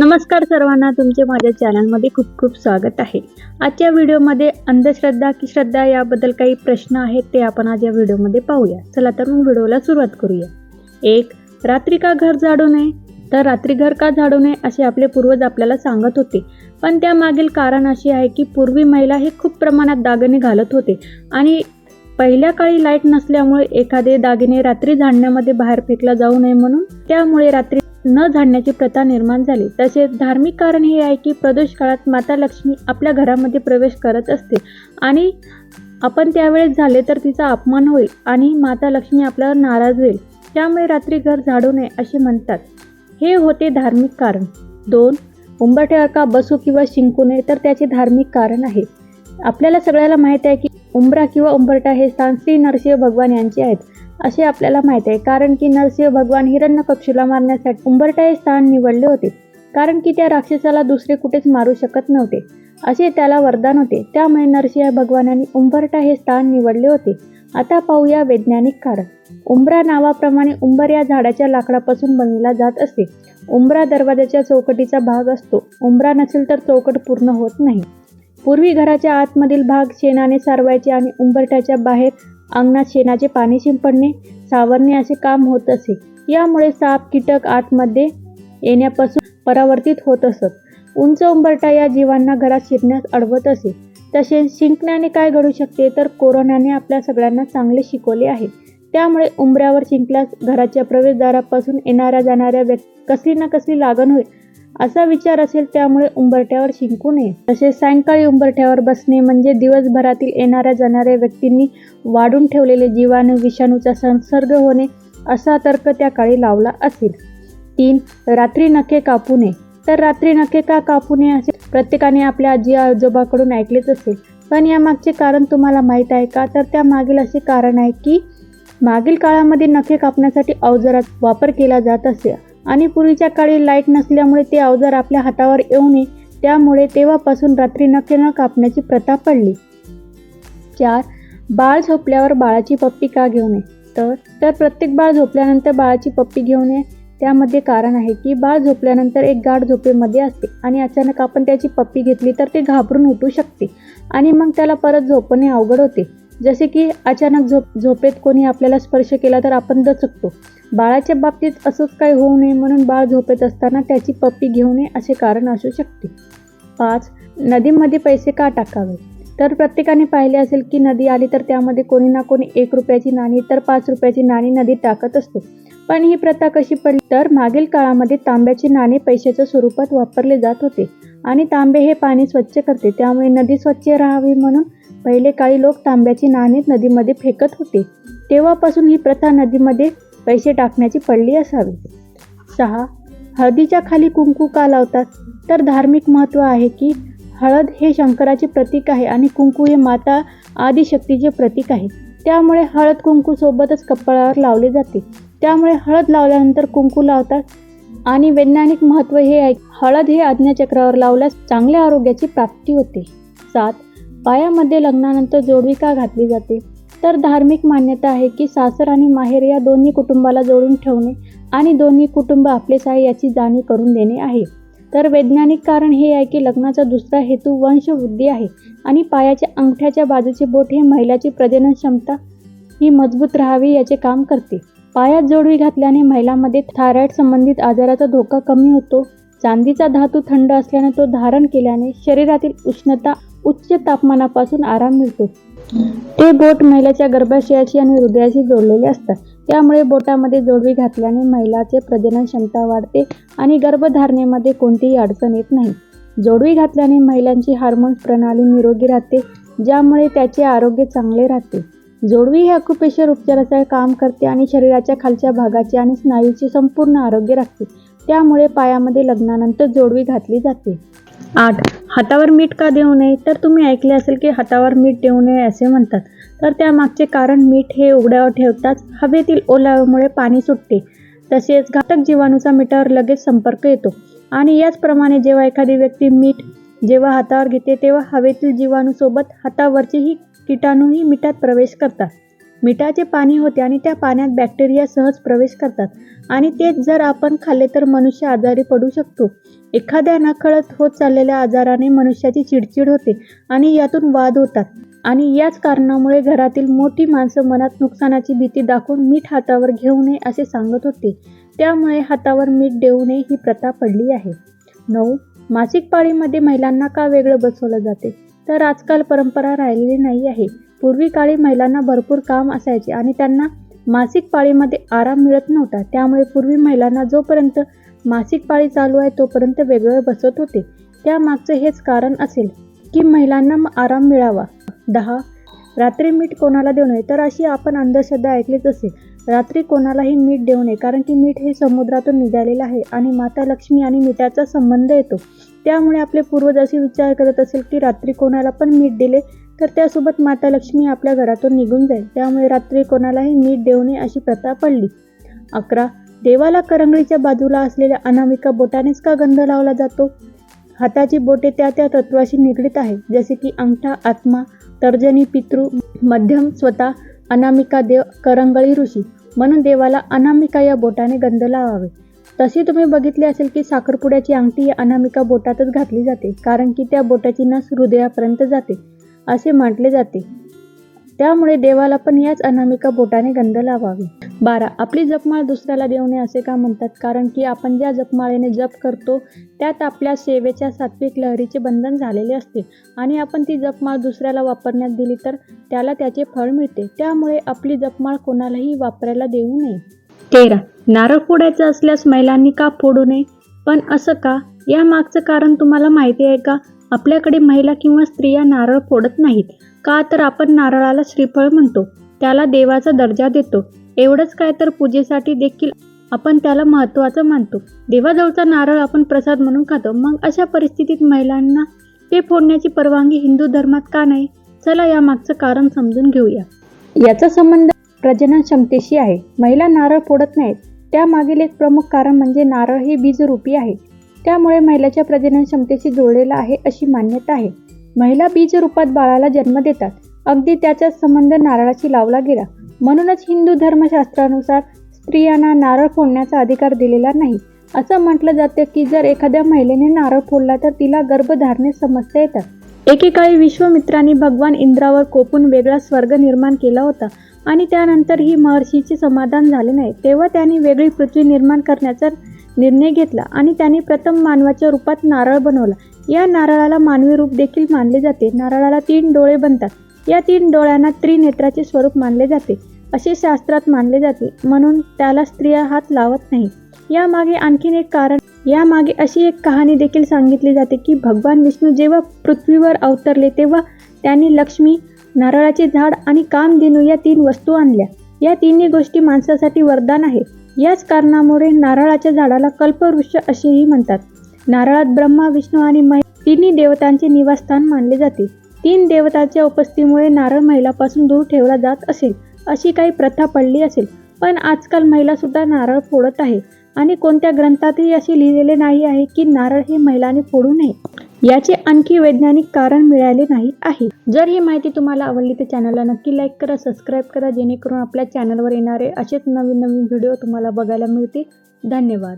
नमस्कार सर्वांना तुमचे माझ्या चॅनलमध्ये खूप खूप स्वागत आहे. आजच्या व्हिडिओमध्ये अंधश्रद्धा की श्रद्धा याबद्दल काही प्रश्न आहेत ते आपण आज या व्हिडिओमध्ये पाहूया. चला तर मग व्हिडिओला सुरुवात करूया. एक रात्री का घर झाडू नये? तर रात्री घर का झाडू नये असे आपले पूर्वज आपल्याला सांगत होते. पण त्यामागील कारण असे आहे की पूर्वी महिला हे खूप प्रमाणात दागिने घालत होते आणि पहिल्या काळी लाइट नसल्यामुळे एखादे दागिने रात्री झाडण्यामध्ये बाहेर फेकला जाऊ नये म्हणून त्यामुळे रात्री न झाडण्याची प्रथा निर्माण झाली. तसेच धार्मिक कारण हे आहे की प्रदोष काळात माता लक्ष्मी आपल्या घरामध्ये प्रवेश करत असते आणि आपण त्यावेळेस झाले तर तिचा अपमान होईल आणि माता लक्ष्मी आपल्यावर नाराज होईल. त्यामुळे रात्री घर झाडू नये असे म्हणतात. हे होते धार्मिक कारण. दोन उंबरठ्यावर का बसू किंवा शिंकू नये तर त्याचे धार्मिक कारण आहे. आपल्याला सगळ्याला माहीत आहे की उंबरा किंवा उंबरटा हे स्थान श्री नरसिंह भगवान यांचे आहेत. असे आपल्याला माहीत आहे. कारण की नरसिंह भगवान हिरण्यकक्षीला मारण्यासाठी उंबरटा हे स्थान निवडले होते. कारण की त्या राक्षसाला दुसरे कुठेच मारू शकत नव्हते. असे त्याला वरदान होते. त्यामुळे नरसिंह भगवानांनी उंबरटा हे स्थान निवडले होते. आता पाहूया वैज्ञानिक कारण. उंबरा नावाप्रमाणे उंबर या झाडाच्या लाकडापासून बनविला जात असते. उंबरा दरवाजाच्या चौकटीचा भाग असतो. उंबरा नसेल तर चौकट पूर्ण होत नाही. पूर्वी घराच्या आतमधील भाग शेणाने सारवायचे आणि उंबरठ्याच्या बाहेर अंगणात शेणाचे पाणी शिंपडणे सावरणे असे काम होत असे. यामुळे साप कीटक आतमध्ये येण्यापासून परावर्तित होत असत. उंच उंबरटा या जीवांना घरात शिरण्यास अडवत असे. तसेच शिंकण्याने काय घडू शकते तर कोरोनाने आपल्या सगळ्यांना चांगले शिकवले आहे. त्यामुळे उंबऱ्यावर शिंकल्यास घराच्या प्रवेशद्वारापासून येणाऱ्या जाणाऱ्या व्यक्ती कसली ना कसली लागण होईल. असा विचार असेल त्यामुळे उंबरठ्यावर शिंकू नये. तसेच सायंकाळी उंबरठ्यावर बसणे म्हणजे दिवसभरातील येणाऱ्या जाणाऱ्या व्यक्तींनी वाढून ठेवलेले जीवाणू विषाणूचा संसर्ग होणे असा तर्क त्या काळी लावला असेल. तीन रात्री नखे कापू नये. तर रात्री नखे का कापू नये असे प्रत्येकाने आपल्या आजी आजोबाकडून ऐकलेच असेल. पण यामागचे कारण तुम्हाला माहीत आहे का? तर त्या मागील असे कारण आहे की मागील काळामध्ये नखे कापण्यासाठी अवजारात वापर केला जात असे. आणि पूर्वीच्या काळी लाइट नसल्यामुळे ते अवजार आपल्या हातावर येऊ नये त्यामुळे तेव्हापासून रात्री नखे न कापण्याची प्रथा पडली. चार बाळ झोपल्यावर बाळाची पप्पी का घेऊ नये तर तर प्रत्येक बाळ झोपल्यानंतर बाळाची पप्पी घेऊ नये त्यामध्ये कारण आहे की बाळ झोपल्यानंतर एक गाढ झोपेमध्ये असते आणि अचानक आपण त्याची पप्पी घेतली तर ते घाबरून उठू शकते आणि मग त्याला परत झोपणे अवघड होते. जसे की अचानक झोप झोपेत कोणी आपल्याला स्पर्श केला तर आपण दचकतो. बाळाच्या बाबतीत असंच काही होऊ नये म्हणून बाळ झोपेत असताना त्याची पप्पी घेऊ नये असे कारण असू शकते. पाच नदीमध्ये पैसे का टाकावे? तर प्रत्येकाने पाहिले असेल की नदी आली तर त्यामध्ये कोणी ना कोणी एक रुपयाची नाणी तर पाच रुपयाची नाणी नदीत टाकत असतो. पण ही प्रथा कशी पडली? तर मागील काळामध्ये तांब्याची नाणे पैशाच्या स्वरूपात वापरले जात होते आणि तांबे हे पाणी स्वच्छ करते. त्यामुळे नदी स्वच्छ राहावी म्हणून पहिले काळी लोक तांब्याची नाणी नदीमध्ये फेकत होते. तेव्हापासून ही प्रथा नदीमध्ये पैसे टाकण्याची पडली असावी. सहा हळदीच्या खाली कुंकू का लावतात? तर धार्मिक महत्त्व आहे की हळद हे शंकराचे प्रतीक आहे आणि कुंकू हे माता आदिशक्तीचे प्रतीक आहे. त्यामुळे हळद कुंकू सोबतच कपाळावर लावले जाते. त्यामुळे हळद लावल्यानंतर कुंकू लावतात. आणि वैज्ञानिक महत्त्व हे आहे हळद हे आज्ञाचक्रावर लावल्यास चांगल्या आरोग्याची प्राप्ती होते. सात पायामध्ये लग्नानंतर जोडवी का घातली जाते? तर धार्मिक मान्यता आहे की सासर आणि माहेर या दोन्ही कुटुंबाला जोडून ठेवणे आणि दोन्ही कुटुंब आपलेच आहे याची जाणीव करून देणे आहे. तर वैज्ञानिक कारण हे आहे की लग्नाचा दुसरा हेतू वंशवृद्धी आहे आणि पायाच्या अंगठ्याच्या बाजूचे बोट हे महिलाची प्रजनन क्षमता ही मजबूत राहावी याचे काम करते. पायात जोडवी घातल्याने महिलांमध्ये थायरॉईड संबंधित आजाराचा धोका कमी होतो. चांदीचा धातू थंड असल्याने तो धारण केल्याने शरीरातील उष्णता उच्च तापमानापासून आराम मिळतो. ते बोट महिलाच्या गर्भाशयाशी आणि हृदयाशी जोडलेले असतात. त्यामुळे बोटामध्ये जोडवी घातल्याने महिलाचे प्रजनन क्षमता वाढते आणि गर्भधारणेमध्ये कोणतीही अडचण येत नाही. जोडवी घातल्याने महिलांची हार्मोन्स प्रणाली निरोगी राहते ज्यामुळे त्याचे आरोग्य चांगले राहते. जोडवी हे अकुपेशर उपचाराचे काम करते आणि शरीराच्या खालच्या भागाचे आणि स्नायूचे संपूर्ण आरोग्य राखते. त्यामुळे पायामध्ये लग्नानंतर जोडवी घातली जाते. आठ. हातावर मीठ का देऊ नये? तर तुम्ही ऐकले असेल की हातावर मीठ देऊ नये असे म्हणतात. तर त्यामागचे कारण मीठ हे उघड्यावर ठेवताच हवेतील ओलाव्यामुळे पाणी सुटते. तसेच घातक जीवाणूचा मिठावर लगेच संपर्क येतो. आणि याचप्रमाणे जेव्हा एखादी व्यक्ती मीठ जेव्हा हातावर घेते तेव्हा हवेतील जीवाणूसोबत हातावरचेही किटाणूही मिठात प्रवेश करतात. मिठाचे पाणी होते आणि त्या पाण्यात बॅक्टेरिया सहज प्रवेश करतात. आणि तेच जर आपण खाल्ले तर मनुष्य आजारी पडू शकतो. एखाद्या नकळत होत चाललेल्या आजाराने मनुष्याची चिडचिड होते आणि यातून वाद होतात. आणि याच कारणामुळे घरातील मोठी माणसं मनात नुकसानाची भीती दाखवून मीठ हातावर घेऊ नये असे सांगत होते. त्यामुळे हातावर मीठ देऊ नये ही प्रथा पडली आहे. नऊ. मासिक पाळीमध्ये महिलांना का वेगळं बसवलं जाते? तर आजकाल परंपरा राहिलेली नाही आहे. पूर्वी काळी महिलांना भरपूर काम असायचे आणि त्यांना मासिक पाळीमध्ये आराम मिळत नव्हता. त्यामुळे पूर्वी महिलांना जोपर्यंत मासिक पाळी चालू आहे तोपर्यंत वेगळं बसवत होते. त्यामागचं हेच कारण असेल की महिलांना आराम मिळावा. दहा रात्री मीठ कोणाला देऊ नये? तर अशी आपण अंधश्रद्धा ऐकलीच असेल रात्री कोणालाही मीठ देऊ नये कारण की मीठ हे समुद्रातून निघालेलं आहे आणि माता लक्ष्मी आणि मिठाचा संबंध येतो. त्यामुळे आपले पूर्वज असे विचार करत असेल की रात्री कोणाला पण मीठ दिले तर त्यासोबत माता लक्ष्मी आपल्या घरातून निघून जाईल. त्यामुळे रात्री कोणालाही मीठ देऊ नये अशी प्रथा पडली. अकरा. देवाला करंगळीच्या बाजूला असलेल्या अनामिका बोटानेच का गंध लावला जातो? हाताची बोटे त्या त्या तत्वाशी निगडीत आहे जसे की अंगठा आत्मा तर्जनी पितृ मध्यम स्वतः अनामिका देव करंगळी ऋषी. म्हणून देवाला अनामिका या बोटाने गंध लावावे. तशी तुम्ही बघितले असेल की साखरपुड्याची अंगठी या अनामिका बोटातच घातली जाते. कारण की त्या बोटाची नस हृदयापर्यंत जाते. असे म्हटले जाते. त्यामुळे देवाला पण याच अनामिका बोटाने गंध लावावी. बारा आपली जपमाळ दुसऱ्याला देऊ नये असे का म्हणतात? कारण की आपण ज्या जपमाळेने जप करतो त्यात आपल्या सेवेच्या सात्विक लहरीचे बंधन झालेले असते. आणि आपण ती जपमाळ दुसऱ्याला वापरण्यात दिली तर त्याला त्याचे फळ मिळते. त्यामुळे आपली जपमाळ कोणालाही वापरायला देऊ नये. तेरा नारळ फोडायचं असल्यास महिलांनी का फोडू नये? पण असं का? या मागचं कारण तुम्हाला माहिती आहे का? आपल्याकडे महिला किंवा स्त्रिया नारळ फोडत नाहीत. का तर आपण नारळाला श्रीफळ म्हणतो त्याला देवाचा दर्जा देतो. एवढंच काय तर पूजेसाठी देखील आपण त्याला महत्त्वाचं मानतो. देवाजवळचा नारळ आपण प्रसाद म्हणून खातो. मग अशा परिस्थितीत महिलांना ते फोडण्याची परवानगी हिंदू धर्मात का नाही? चला या मागचं कारण समजून घेऊया. याचा संबंध प्रजनन क्षमतेशी आहे. महिला नारळ फोडत नाहीत. त्यामागील एक प्रमुख कारण म्हणजे नारळ हे बीजरूपी आहे. त्यामुळे महिलाच्या प्रजनन क्षमतेशी जोडलेला आहे अशी मान्यता आहे. महिला बीज रूपात बाळाला जन्म देतात. अगदी त्याचा संबंध नारळाशी लावला गेला. म्हणूनच हिंदू धर्मशास्त्रानुसार स्त्रियांना नारळ फोडण्याचा अधिकार दिलेला नाही. असं म्हटलं जातं की जर एखाद्या महिलेने नारळ फोडला तर तिला गर्भधारणे समस्या येतात. एकेकाळी विश्वमित्रांनी भगवान इंद्रावर कोपून वेगळा स्वर्ग निर्माण केला होता आणि त्यानंतर ही महर्षीचे समाधान झाले नाही. तेव्हा त्यांनी वेगळी पृथ्वी निर्माण करण्याचा निर्णय घेतला आणि त्यांनी प्रथम मानवाच्या रूपात नारळ बनवला. या नारळाला मानवी रूप देखील मानले जाते. नारळाला तीन डोळे बनतात. या तीन डोळ्यांना त्रिनेत्राचे स्वरूप मानले जाते. असे शास्त्रात मानले जाते. म्हणून त्याला स्त्रिया हात लावत नाही. यामागे आणखीन एक कारण यामागे अशी एक कहाणी देखील सांगितली जाते की भगवान विष्णू जेव्हा पृथ्वीवर अवतरले तेव्हा त्यांनी लक्ष्मी नारळाचे झाड आणि कामधेनू या तीन वस्तू आणल्या. या तिन्ही गोष्टी माणसासाठी वरदान आहे. याच कारणामुळे नारळाच्या झाडाला कल्पवृक्ष असेही म्हणतात. नारळात ब्रह्मा विष्णू आणि महेश तिन्ही देवतांचे निवासस्थान मानले जाते. तीन देवतांच्या उपस्थितीमुळे नारळ महिलापासून दूर ठेवला जात असेल अशी काही प्रथा पडली असेल पण आजकाल महिलासुद्धा नारळ फोडत आहे. आणि कोणत्या ग्रंथातही असे लिहिलेले नाही आहे की नारळ हे महिलाने फोडू नये. याचे आणखी वैज्ञानिक कारण मिळाले नाही आहे. जर ही माहिती तुम्हाला आवडली तर चॅनलला नक्की लाईक करा सबस्क्राईब करा जेणेकरून आपल्या चॅनलवर येणारे असेच नवीन नवीन व्हिडिओ तुम्हाला बघायला मिळतील. धन्यवाद.